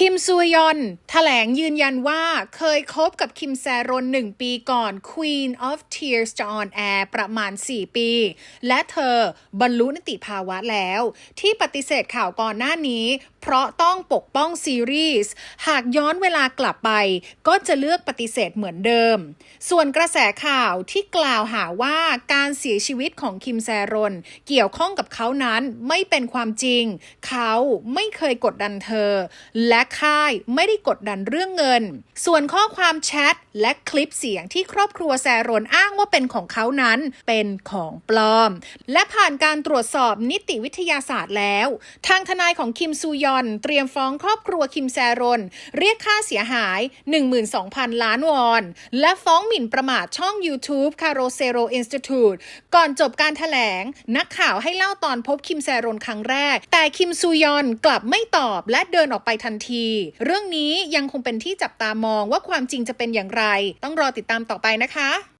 คิมซูยอนแถลงยืนยันว่าเคยคบกับคิมแซรอนหนึ่งปีก่อน Queen of Tears จะออนแอร์ประมาณ 4 ปี และเธอบรรลุนิติภาวะแล้ว ที่ปฏิเสธข่าวก่อนหน้านี้ เพราะต้องปกป้องซีรีส์ หากย้อนเวลากลับไป ก็จะเลือกปฏิเสธเหมือนเดิม ส่วนกระแสข่าวที่กล่าวหาว่าการเสียชีวิตของคิมแซรอนเกี่ยวข้องกับเขานั้นไม่เป็นความจริง เขาไม่เคยกดดันเธอ และค่ายไม่ได้กดดันเรื่องเงิน ส่วนข้อความแชทและคลิปเสียงที่ครอบครัวแซรอนอ้างว่าเป็นของเขานั้นเป็นของปลอม และผ่านการตรวจสอบนิติวิทยาศาสตร์แล้ว ทางทนายของคิมซูยอน เตรียมฟ้องครอบครัวคิมแซรอนเรียกค่าเสียหาย 12,000 ล้านวอน และฟ้องหมิ่นประมาทช่อง YouTube Caro Zero Institute ก่อนจบการถแถลง นักข่าวให้เล่าตอนพบคิมแซรอนครั้งแรก แต่คิมซูยอนกลับไม่ตอบและเดินออกไปทันทีทีเรื่องนี้ยังคงเป็นที่จับตามองว่าความจริงจะเป็นอย่างไร ต้องรอติดตามต่อไปนะคะ